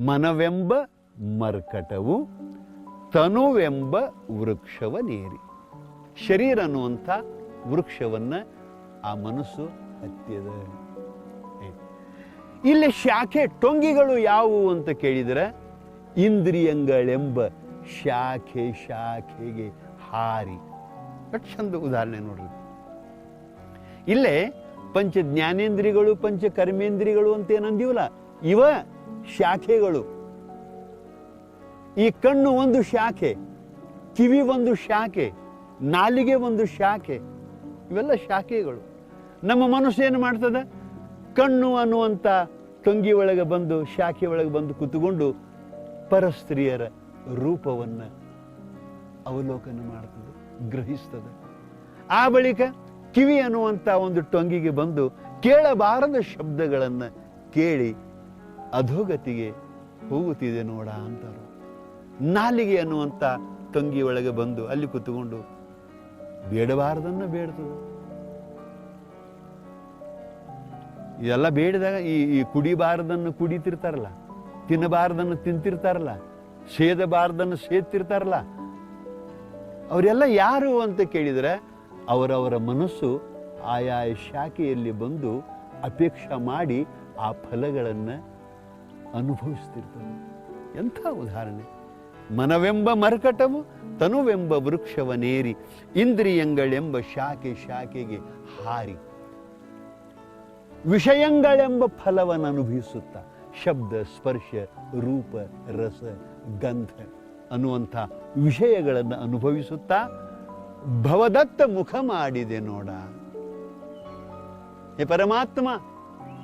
ಮನವೆಂಬ ಮರ್ಕಟವು, ತನುವೆಂಬ ವೃಕ್ಷವನೇರಿ ಶರೀರ ಅನ್ನುವಂಥ ವೃಕ್ಷವನ್ನು ಆ ಮನಸ್ಸು ಹತ್ತಿದ. ಇಲ್ಲಿ ಶಾಖೆ ಟೊಂಗಿಗಳು ಯಾವುವು ಅಂತ ಕೇಳಿದರೆ, ಇಂದ್ರಿಯಂಗಳೆಂಬ ಶಾಖೆ ಶಾಖೆಗೆ ಹಾರಿ. ಎಷ್ಟು ಚಂದ ಉದಾಹರಣೆ ನೋಡ್ರಿ. ಇಲ್ಲೇ ಪಂಚ ಜ್ಞಾನೇಂದ್ರಿಗಳು ಪಂಚ ಕರ್ಮೇಂದ್ರಿಗಳು ಅಂತ ಏನಂದೀವಲ್ಲ, ಇವ ಶಾಖೆಗಳು. ಈ ಕಣ್ಣು ಒಂದು ಶಾಖೆ, ಕಿವಿ ಒಂದು ಶಾಖೆ, ನಾಲಿಗೆ ಒಂದು ಶಾಖೆ, ಇವೆಲ್ಲ ಶಾಖೆಗಳು. ನಮ್ಮ ಮನಸ್ಸು ಏನು ಮಾಡ್ತದೆ? ಕಣ್ಣು ಅನ್ನುವಂಥ ಟೊಂಗಿ ಒಳಗೆ ಬಂದು, ಶಾಖೆ ಒಳಗೆ ಬಂದು ಕೂತುಕೊಂಡು ಪರಸ್ತ್ರೀಯರ ರೂಪವನ್ನು ಅವಲೋಕನ ಮಾಡ್ತದೆ, ಗ್ರಹಿಸ್ತದೆ. ಆ ಬಳಿಕ ಕಿವಿ ಅನ್ನುವಂಥ ಒಂದು ಟೊಂಗಿಗೆ ಬಂದು ಕೇಳಬಾರದ ಶಬ್ದಗಳನ್ನು ಕೇಳಿ ಅಧೋಗತಿಗೆ ಹೋಗುತ್ತಿದೆ ನೋಡ ಅಂತಾರೆ. ನಾಲಿಗೆ ಅನ್ನುವಂಥ ತಂಗಿ ಒಳಗೆ ಬಂದು ಅಲ್ಲಿ ಕೂತ್ಕೊಂಡು ಬೇಡಬಾರದನ್ನ ಬೇಡದು ಇದೆಲ್ಲ ಬೇಡಿದಾಗ ಈ ಈ ಕುಡಿಬಾರದನ್ನು ಕುಡಿತಿರ್ತಾರಲ್ಲ, ತಿನ್ನಬಾರದನ್ನು ತಿಂತಿರ್ತಾರಲ್ಲ ಸೇದಬಾರದನ್ನು ಸೇದ್ತಿರ್ತಾರಲ್ಲ ಅವರೆಲ್ಲ ಯಾರು ಅಂತ ಕೇಳಿದರೆ ಅವರವರ ಮನಸ್ಸು ಆಯಾ ಶಾಖೆಯಲ್ಲಿ ಬಂದು ಅಪೇಕ್ಷೆ ಮಾಡಿ ಆ ಫಲಗಳನ್ನು ಅನುಭವಿಸ್ತಿರ್ತವೆ ಎಂಥ ಉದಾಹರಣೆ? ಮನವೆಂಬ ಮರ್ಕಟವು, ತನುವೆಂಬ ವೃಕ್ಷವನೇರಿ ಇಂದ್ರಿಯಂಗಳೆಂಬ ಶಾಖೆ ಶಾಖೆಗೆ ಹಾರಿ. ವಿಷಯಂಗಳೆಂಬ ಫಲವನ್ನು ಅನುಭವಿಸುತ್ತ, ಶಬ್ದ, ಸ್ಪರ್ಶ, ರೂಪ, ರಸ, ಗಂಧ ಅನ್ನುವಂಥ ವಿಷಯಗಳನ್ನು ಅನುಭವಿಸುತ್ತಾ, ಭವದತ್ತ ಮುಖ ಮಾಡಿದೆ ನೋಡ. ಹೇ ಪರಮಾತ್ಮ,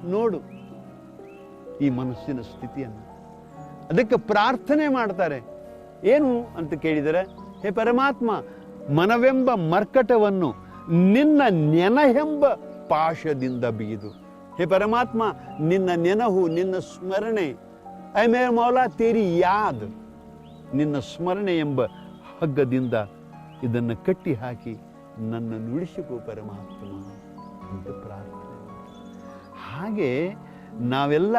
ನೋಡು. ಈ ಮನಸ್ಸಿನ ಸ್ಥಿತಿಯನ್ನು. ಅದಕ್ಕೆ ಪ್ರಾರ್ಥನೆ ಮಾಡ್ತಾರೆ. ಏನು ಅಂತ ಕೇಳಿದರೆ, ಹೇ ಪರಮಾತ್ಮ, ಮನವೆಂಬ ಮರ್ಕಟವನ್ನು ನಿನ್ನ ನೆನಹೆಂಬ ಪಾಶದಿಂದ ಬೀದು ಹೇ ಪರಮಾತ್ಮ, ನಿನ್ನ ನೆನಹು, ನಿನ್ನ ಸ್ಮರಣೆ, ಐ ಮೇ ಮೌಲಾ ತೇರಿ ಯಾದ್, ನಿನ್ನ ಸ್ಮರಣೆ ಎಂಬ ಹಗ್ಗದಿಂದ ಇದನ್ನು ಕಟ್ಟಿ ಹಾಕಿ ನನ್ನನ್ನು ಉಳಿಸಿಕೋ ಪರಮಾತ್ಮ ಅಂತ ಪ್ರಾರ್ಥನೆ ಹಾಗೆ ನಾವೆಲ್ಲ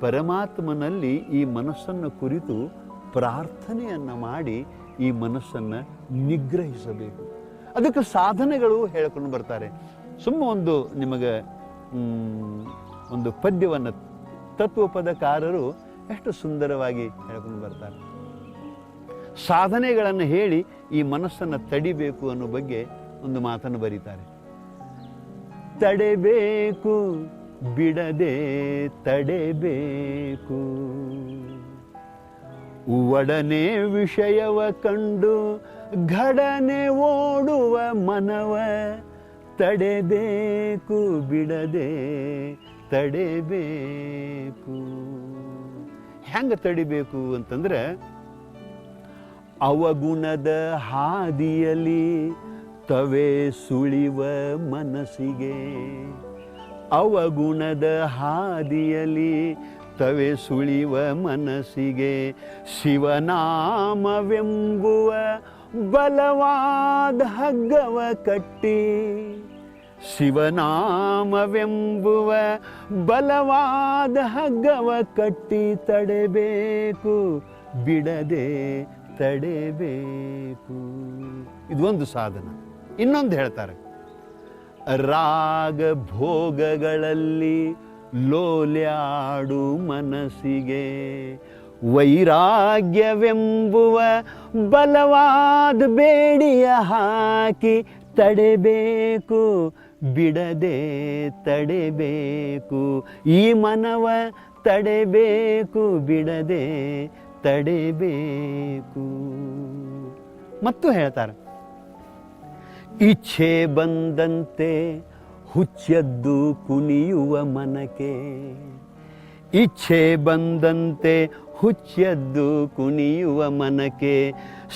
ಪರಮಾತ್ಮನಲ್ಲಿ ಈ ಮನಸ್ಸನ್ನು ಕುರಿತು ಪ್ರಾರ್ಥನೆಯನ್ನು ಮಾಡಿ ಈ ಮನಸ್ಸನ್ನು ನಿಗ್ರಹಿಸಬೇಕು. ಅದಕ್ಕೆ ಸಾಧನೆಗಳು ಹೇಳ್ಕೊಂಡು ಬರ್ತಾರೆ. ಸುಮ್ಮ ಒಂದು ನಿಮಗೆ ಒಂದು ಪದ್ಯವನ್ನು ತತ್ವಪದಕಾರರು ಎಷ್ಟು ಸುಂದರವಾಗಿ ಹೇಳ್ಕೊಂಡು ಬರ್ತಾರೆ. ಸಾಧನೆಗಳನ್ನು ಹೇಳಿ ಈ ಮನಸ್ಸನ್ನು ತಡಿಬೇಕು ಅನ್ನೋ ಬಗ್ಗೆ ಒಂದು ಮಾತನ್ನು ಬರೀತಾರೆ. ತಡೆಬೇಕು ಬಿಡದೆ ತಡೆಬೇಕು. ಒಡನೆ ವಿಷಯವ ಕಂಡು ಘಡನೆ ಓಡುವ ಮನವ ತಡೆಬೇಕು, ಬಿಡದೆ ತಡೆಬೇಕು. ಹೆಂಗೆ ತಡಿಬೇಕು ಅಂತಂದ್ರೆ, ಅವಗುಣದ ಹಾದಿಯಲ್ಲಿ ತವೆ ಸುಳಿವ ಮನಸ್ಸಿಗೆ. ಅವಗುಣದ ಹಾದಿಯಲ್ಲಿ ತವೆ ಸುಳಿವ ಮನಸ್ಸಿಗೆ ಶಿವನಾಮವೆಂಬುವ ಬಲವಾದ ಹಗ್ಗವ ಕಟ್ಟಿ ಶಿವನಾಮವೆಂಬುವ ಬಲವಾದ ಹಗ್ಗವ ಕಟ್ಟಿ ತಡೆಬೇಕು, ಬಿಡದೆ ತಡೆಬೇಕು. ಇದೊಂದು ಸಾಧನ. ಇನ್ನೊಂದು ಹೇಳ್ತಾರೆ. ರಾಗ ಭೋಗಗಳಲ್ಲಿ ಲೋಲ್ಯಾಡು ಮನಸ್ಸಿಗೆ. ವೈರಾಗ್ಯವೆಂಬುವ ಬಲವಾದ ಬೇಡಿಯ ಹಾಕಿ ತಡೆಬೇಕು, ಬಿಡದೆ ತಡೆಬೇಕು. ಈ ಮನವ ತಡೆಬೇಕು, ಬಿಡದೆ ತಡೆಬೇಕು. ಮತ್ತು ಹೇಳ್ತಾರೆ ಇಚ್ಛೆ ಬಂದಂತೆ ಹುಚ್ಚದ್ದು ಕುಣಿಯುವ ಮನಕೆ. ಇಚ್ಛೆ ಬಂದಂತೆ ಹುಚ್ಚದ್ದು ಕುಣಿಯುವ ಮನಕೆ.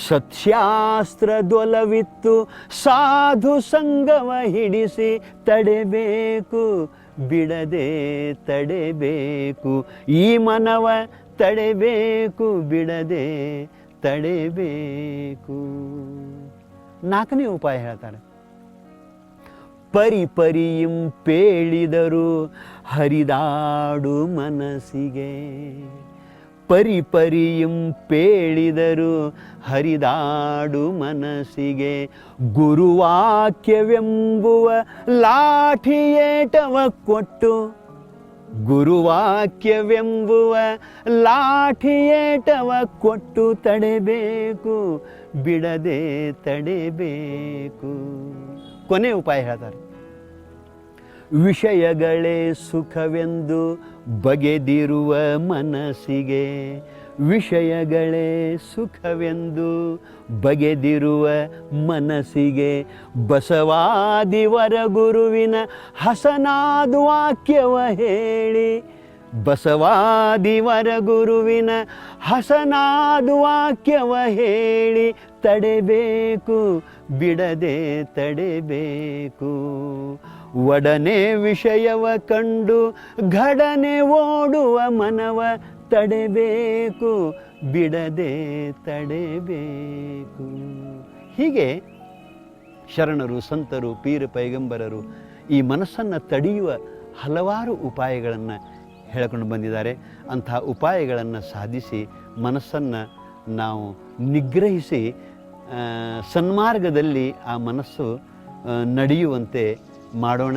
ಸತ್ಯಾಸ್ತ್ರದೊಲವಿತ್ತು ಸಾಧು ಸಂಗವ ಹಿಡಿಸಿ ತಡೆಬೇಕು, ಬಿಡದೆ ತಡೆಬೇಕು. ಈ ಮನವ ತಡೆಬೇಕು, ಬಿಡದೆ ತಡೆಬೇಕು. ನಾಲ್ಕನೇ ಉಪಾಯ ಹೇಳ್ತಾರೆ. ಪರಿ ಪರಿಯಂ ಪೇಳಿದರು ಹರಿದಾಡು ಮನಸ್ಸಿಗೆ. ಪರಿ ಪರಿಯಂ ಪೇಳಿದರು ಹರಿದಾಡು ಮನಸ್ಸಿಗೆ. ಗುರುವಾಕ್ಯವೆಂಬುವ ಲಾಠಿಯೇಟವ ಕೊಟ್ಟು. ಗುರುವಾಕ್ಯವೆಂಬುವ ಲಾಠಿಯೇಟವ ಕೊಟ್ಟು ತಡೆಬೇಕು. ಬಿಡದೆ ತಡೆಬೇಕು. ಕೊನೆ ಉಪಾಯ ಹೇಳ್ತಾರೆ. ವಿಷಯಗಳೇ ಸುಖವೆಂದು ಬಗೆದಿರುವ ಮನಸ್ಸಿಗೆ, ವಿಷಯಗಳೇ ಸುಖವೆಂದು ಬಗೆದಿರುವ ಮನಸ್ಸಿಗೆ, ಬಸವಾದಿವರ ಗುರುವಿನ ಹಸನಾದ ವಾಕ್ಯವ ಹೇಳಿ ಬಸವಾದಿವರ ಗುರುವಿನ ಹಸನಾದು ವಾಕ್ಯವ ಹೇಳಿ ತಡೆಬೇಕು, ಬಿಡದೆ ತಡೆಬೇಕು. ಒಡನೆ ವಿಷಯವ ಕಂಡು ಘಡನೆ ಓಡುವ ಮನವ ತಡೆಬೇಕು, ಬಿಡದೆ ತಡೆಬೇಕು. ಹೀಗೆ ಶರಣರು, ಸಂತರು, ಪೀರ, ಪೈಗಂಬರರು ಈ ಮನಸ್ಸನ್ನು ತಡೆಯುವ ಹಲವಾರು ಉಪಾಯಗಳನ್ನು ಹೇಳಿಕೊಂಡು ಬಂದಿದ್ದಾರೆ. ಅಂತಹ ಉಪಾಯಗಳನ್ನು ಸಾಧಿಸಿ ಮನಸ್ಸನ್ನು ನಾವು ನಿಗ್ರಹಿಸಿ ಸನ್ಮಾರ್ಗದಲ್ಲಿ ಆ ಮನಸ್ಸು ನಡೆಯುವಂತೆ ಮಾಡೋಣ.